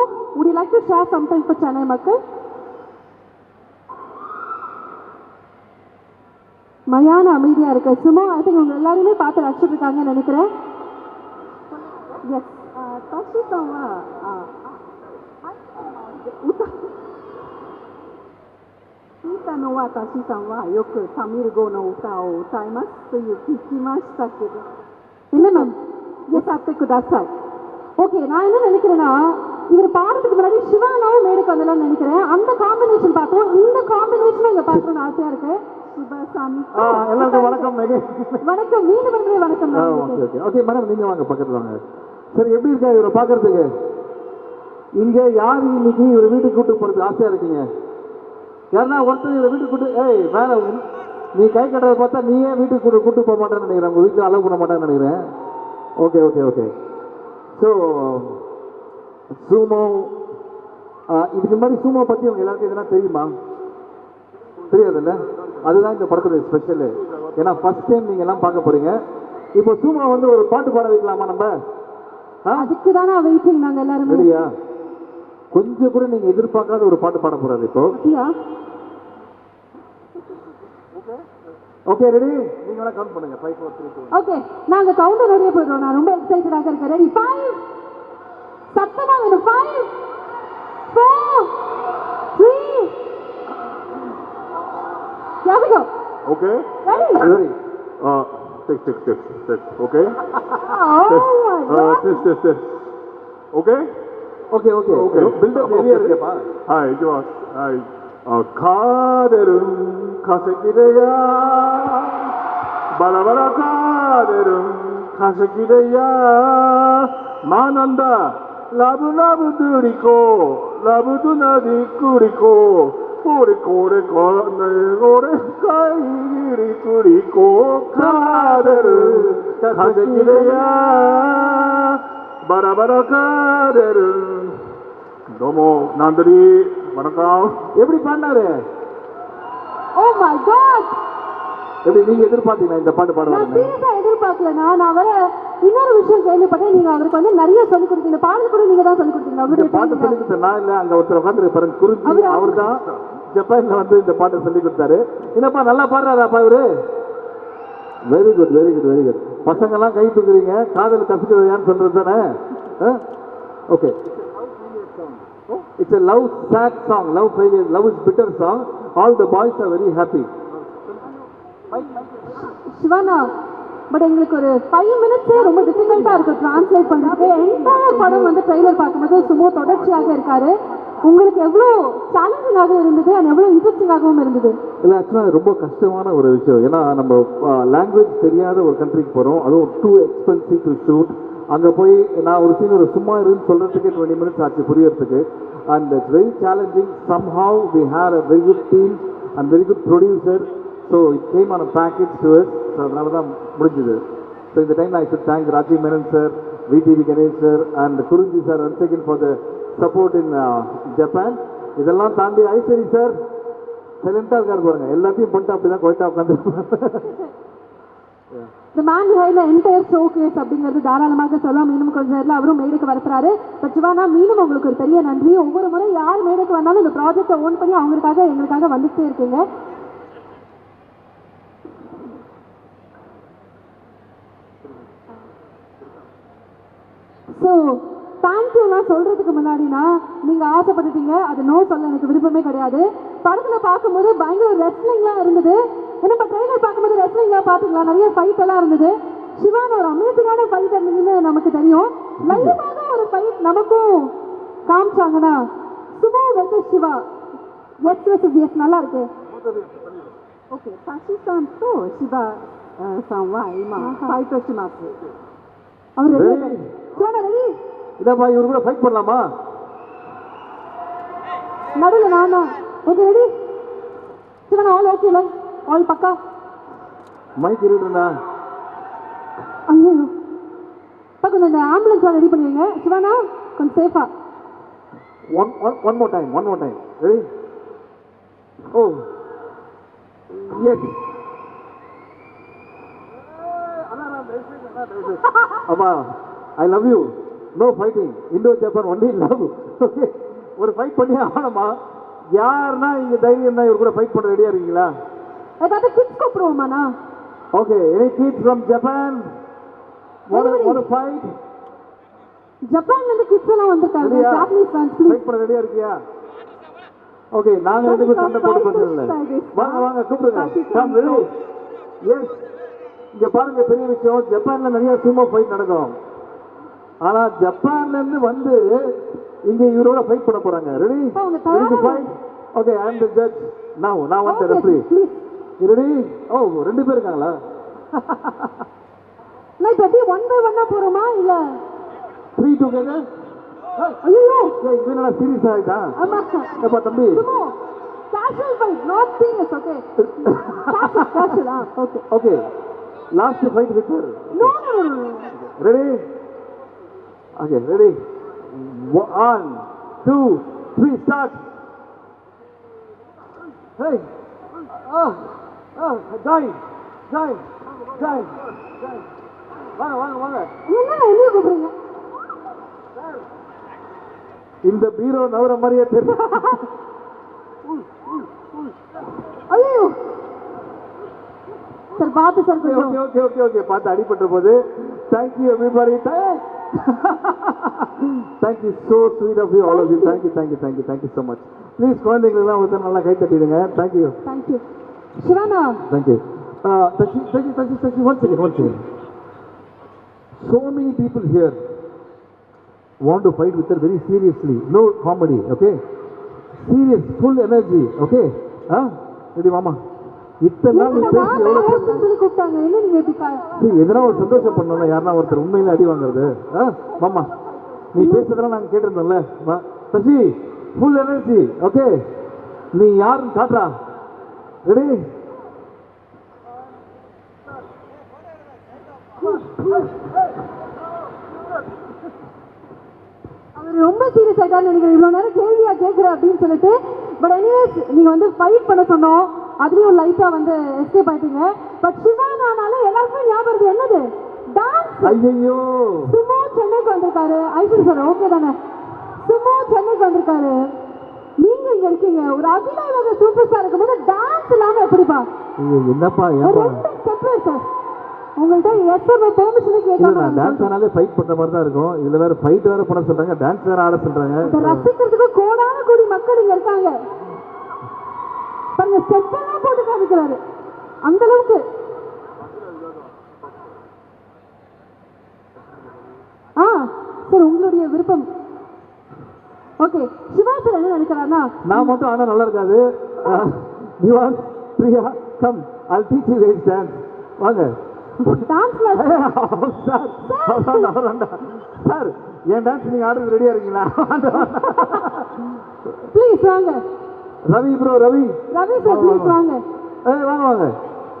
would you like to share something for Chennai மக்கள் மயான அமைதியா இருக்கு சும்மா ஐ திங்க் உங்க எல்லாருமே பார்த்து ரசிச்சுட்டு இருக்காங்கன்னு நினைக்கிறேன் எஸ் தஷி சாவா 聞いたのは、タシさんはよくタミル語の歌を歌いますという聞きましたけど、 இல்ல மேம் 歌ってください。 ஓகே நான் என்ன நினைக்கிறேன்னா இவர் பாடத்துக்கு முன்னாடி சிவானாவும் மேடுக்கு வந்தலாம்னு நினைக்கிறேன். அந்த காம்பினேஷன் பார்த்தோம் இந்த காம்பினேஷன் இங்க பார்க்கணும்னு ஆசையா இருக்கு. எல்லாருக்கும் வணக்கம் வணக்கம் மீண்டும் வந்து வணக்கம் ஓகே ஓகே. ஓகே மேடம் நீங்க வாங்க பக்கத்துல வாங்க. சரி எப்படி இருக்கா இவரை பாக்குறதுக்கு இங்க யார் இன்னைக்கு இவர் வீட்டுக்கு கூட்டு போறது ஆசையா இருக்கீங்க? யாருன்னா ஒருத்தர் இவர் வீட்டுக்கு கூட்டு ஏய் மேல நீ கை கட்டுறத பார்த்தா நீ வீட்டுக்கு கூட்டு கூட்டு போக மாட்டேன்னு நினைக்கிறேன். உங்க வீட்டுல அலோவ் பண்ண மாட்டேன்னு நினைக்கிறேன். Okay okay okay. So sumo இதுக்கு முன்னாடி சூமோ பற்றி உங்க எல்லாருக்கும் எதுனா தெரியுமா? தெரியாதுல்ல? அதுதான் இந்த படத்தோட ஸ்பெஷல் ஏன்னா ஃபர்ஸ்ட் டைம் நீங்க எல்லாம் பார்க்க போறீங்க. இப்போ சூமா வந்து ஒரு பாட்டு பாட வைக்கலாமா நம்ம? அதுக்கு தானே வெயிட்டிங் நாங்க எல்லாருமே? ரெடியா? கொஞ்சம் கூட நீங்க எதிர்பார்க்காத ஒரு பாட்டு பாட போறாரு இப்போ. ஓகே ரெடி நீங்க வேணா கவுண்ட் பண்ணுங்க. Five four three two okay நாங்க கவுண்டர் வழியே போயிடுறோம் நான் ரொம்ப எக்ஸைட்டடாக இருக்கேன். Ready シャットダウンの5、4、3、Here we go. Okay? Ready? Ready. Uh, tick, tick, tick, tick. Okay? oh test. my god. Uh, test, test, test. Okay? Okay, okay. Okay. Build up area. Okay, okay. はい、いきます。はい。あ、カーデルン、化石でやバラバラカーデルン、化石でや学んだラブラブドゥリコ、ラブドゥナディクリコ、これこれこれ、俺かいりくりこ、カーデルン、化石でやバラバラカーデルン、どうも、ナンドリー、வணக்கம் எப்படி பாடினாரு oh my God எப்படி நீங்க எதிர்பார்த்தீங்களா இந்த பாட்டு நான் பாடுவாங்க சீரியஸா எதிர்பார்க்கலனா நான் வர இன்னொரு விஷயம் கேள்விப்பட்டேன். நீங்க அவருக்கு வந்து நிறைய சொல்லி கொடுத்தீங்க. பாடல் கூட நீங்க தான் சொல்லி கொடுத்தீங்க. அவருடைய பாட்டு சொல்லி training-ல. கொடுத்த நான் இல்ல அங்க ஒருத்தர் உட்காந்து பாருங்க குறிஞ்சி அவரு- தான் ஜப்பான்ல வந்து இந்த பாட்டை சொல்லி கொடுத்தாரு. என்னப்பா நல்லா பாடுறாராப்பா இவரு? Very good very good very good பசங்க எல்லாம் கை தூக்குறீங்க காதல் கசுக்குறதையான்னு சொல்றது தானே? Okay it's a love sad song love failure love is bitter song all the boys are very happy Shivana but எங்களுக்கு ஒரு ஃபைவ் மினிட்ஸே ரொம்ப டிஃபிகல்ட்டாக இருக்கு டிரான்ஸ்லேட் பண்ணுறது என்டையர் படம் வந்து ட்ரெய்லர் பார்க்கும்போது சும்மா தொடர்ச்சியாக இருக்காரு. உங்களுக்கு எவ்வளோ சேலஞ்சிங்காக இருந்தது அண்ட் எவ்வளோ இன்ட்ரெஸ்டிங்காகவும் இருந்தது? இல்லை ஆக்சுவலாக ரொம்ப கஷ்டமான ஒரு விஷயம். ஏன்னா நம்ம லாங்குவேஜ் தெரியாத ஒரு கண்ட்ரிக்கு போகிறோம் அதுவும் டூ எக்ஸ்பென்சிவ் டு ஷூட் அங்கே போய் நான் ஒரு சீன் ஒரு சும்மா இருந்து சொல்கிறதுக்கே டுவெண்ட்டி மினிட்ஸ் ஆச்சு புரியறதுக்கு. And it's very challenging somehow we had a very good team and very good producer so it came on a package to so அதனால தான் முடிஞ்சுது. ஸோ இந்த time I should thank Rajiv Menon sir VTV Ganesh sir and Kurinji sir one second for the support in Japan இதெல்லாம் தாண்டி Ishari sir சைலண்டாக இருக்காரு பாருங்க. எல்லாத்தையும் பண்ணிட்டு அப்படிதான் கொய்ட்டா உட்காந்து இந்த மேன் ஹைல என்டையர் ஷோ கேஸ் அப்படிங்கிறது தாராளமாக சொல்லலாம். மீனும் கொஞ்சம் நேரத்தில் அவரும் மேடைக்கு வரப்போறாரு. பட் சிவானா மீனும் உங்களுக்கு ஒரு பெரிய நன்றி. ஒவ்வொரு முறை யார் மேடைக்கு வந்தாலும் இந்த ப்ராஜெக்டை ஓன் பண்ணி அவங்களுக்காக எங்களுக்காக வந்துட்டே இருக்கீங்க. ஸோ தேங்க்யூலாம் சொல்கிறதுக்கு முன்னாடினா நீங்கள் ஆசைப்பட்டுட்டீங்க. அது நோ சொல்ல எனக்கு விருப்பமே கிடையாது. படத்தில் பார்க்கும்போது பயங்கர ரெஸ்லிங்லாம் இருந்தது. நம்ம ட்ரெயிலர் பார்க்கும்போது ரெஸ்லிங்லாம் பார்த்துக்கலாம் நிறைய ஃபைட் எல்லாம் இருந்தது. சிவான் ஒரு அமேசிங்கான ஃபைட் இருந்ததுன்னு நமக்கு தெரியும். லைவாக ஒரு ஃபைட் நமக்கும் காமிச்சாங்கன்னா sumo versus Siva. S versus S நல்லா இருக்கு. ஓகே சசிகாந்த் తో శివ సాంగ్ వైమా ఫైట్ వచ్చినాకు ಅವರು இதப்பா இவரு கூட ஃபைட் பண்ணலாமா? நடுவில் நான்? தான் okay ready Sivan all okay இல்லை ஆல் பக்கா? மைக் இருட்டுண்ணா ஐயோ இப்போ கொஞ்சம் இந்த ஆம்புலன்ஸ் ரெடி பண்ணுவீங்க சிவனா கொஞ்சம் சேஃபா one one one more time one more time ready oh yes அம்மா I love you no fighting Indo Japan only love okay ஒரு ஃபைட் பண்ணி ஆகணுமா யாருன்னா இங்க தைரியம் தான் இவர் கூட ஃபைட் பண்ண ரெடியா இருக்கீங்களா? ஏதாவது kids கூப்பிடுவோமாண்ணா? Okay any kids from Japan ஒரு ஃபைட் ஜப்பான்ல இருந்து கிட்ஸ் எல்லாம் வந்திருக்காங்க ஜாப்பனீஸ் ஃபேன்ஸ் ப்ளீஸ் ஃபைட் பண்ண ரெடியா இருக்கியா? ஓகே நாங்க ரெண்டு பேரும் சண்டை போட பிரச்சனை இல்லை வாங்க வாங்க கூப்பிடுங்க. கம் ரெடி எஸ் இங்க பாருங்க பெரிய விஷயம். ஜப்பான்ல நிறைய சுமோ ஃபைட் நடக்கும். ஆனா ஜப்பான்ல இருந்து வந்து இங்க இவரோட ஃபைட் பண்ண போறாங்க. Ready ready fight okay I am the judge now நான் ரெஃப்ரி ப்ளீஸ் ரெடி ஓ ரெண்டு பேர் இருக்காங்களா? நான் இப்போ எப்படி ஒன் பை ஒன்னா போறோமா இல்ல? த்ரீ டுகெதர் ஐயோ! ஏய் இது என்னடா சீரியஸ் ஆயிட்டா? ஆமா ஏப்பா தம்பி. Casual fight not serious okay casual ah okay okay last fight வித்தர் no Ready? Okay, ready? One, two, three, start. Hey! Ah! Ah! Join! Join! Join! Join! வாங்க வாங்க வாங்க என்ன என்ன கூப்பிடுறீங்க இந்த பீரோ நவர மாதிரியே தெரியும் ஐயோ சார் பார்த்து சார் ஓகே கொஞ்சம் ஓகே ஓகே ஓகே பார்த்து அடிபட்ட போது thank you everybody Thank you so sweet of you all of you thank you thank you thank you thank you so much please குழந்தைங்களுக்குலாம் ஒருத்தர் நல்லா கை தட்டிடுங்க thank you thank you Siwana Thank you. Uh, Tashi, Tashi, Tashi, Tashi, one second, one second. So many people here want to fight with her very seriously. No comedy, okay? Serious, full energy, okay? Huh? Ready மாமா இத்தனை நீங்க எதனா ஒரு சந்தோஷம் பண்ணணும்ல யாருன்னா ஒருத்தர் உண்மையில அடி வாங்குறது. மாமா நீ பேசுறதெல்லாம் நாங்கள் கேட்டிருந்தோம்ல. சசி ஃபுல் எனர்ஜி ஓகே நீ யாருன்னு காட்டுறா. ரெடி அவர் ரொம்ப சீரியஸ் ஆயிட்டாரு நினைக்கிறேன். இவ்வளவு நேரம் கேள்வியா கேட்குற அப்படின்னு சொல்லிட்டு. பட் எனிவேஸ் நீங்க வந்து ஃபைட் பண்ண சொன்னோம். அதுலயும் லைட்டா வந்து எஸ்கேப் ஆயிட்டீங்க. பட் சிவானானால எல்லாருக்குமே ஞாபகம் என்னது? டான்ஸ் ஐயையோ. சுமோ சென்னைக்கு வந்திருக்காரு. ஐஸ்வரி சார் ஓகே தானே? சுமோ சென்னைக்கு வந்திருக்காரு. நீங்க இங்க இருக்கீங்க. ஒரு அகில உலக சூப்பர் ஸ்டார் இருக்கும்போது டான்ஸ் இல்லாம எப்படிப்பா? ஐயோ, என்னப்பா ரெண்டு ஸ்டெப் சார் உங்கள்கிட்ட எஸ்எம் பெர்மிஷன் நான் டான்ஸ் ஆனாலே ஃபைட் பண்ற மாதிரி தான் இருக்கும். இதுல வேற ஃபைட் வேற பண்ண சொல்றாங்க. டான்ஸ் வேற ஆட சொல்றாங்க. ரசிக்கிறதுக்கு கோடான கோடி மக்கள் இங்க இருக்காங்க. பாருங்க ஸ்டெப் எல்லாம் போட்டு காமிக்கிறாரு. அந்த அளவுக்கு. ஆ சார் உங்களுடைய விருப்பம். ஓகே சிவா சார் என்ன நினைக்கிறாருன்னா நான் மட்டும் ஆனா நல்லா இருக்காது. Nivas Priya come I'll teach you guys dance வாங்க. டான்ஸ்ல சார் அவராண்டா, அவராண்டா. சார் என் டான்ஸ் நீங்க ஆடுறது ரெடியா இருக்கீங்களா? ப்ளீஸ் வாங்க. Ravi bro Ravi Ravi sir please வாங்க ஏய் வாங்க வாங்க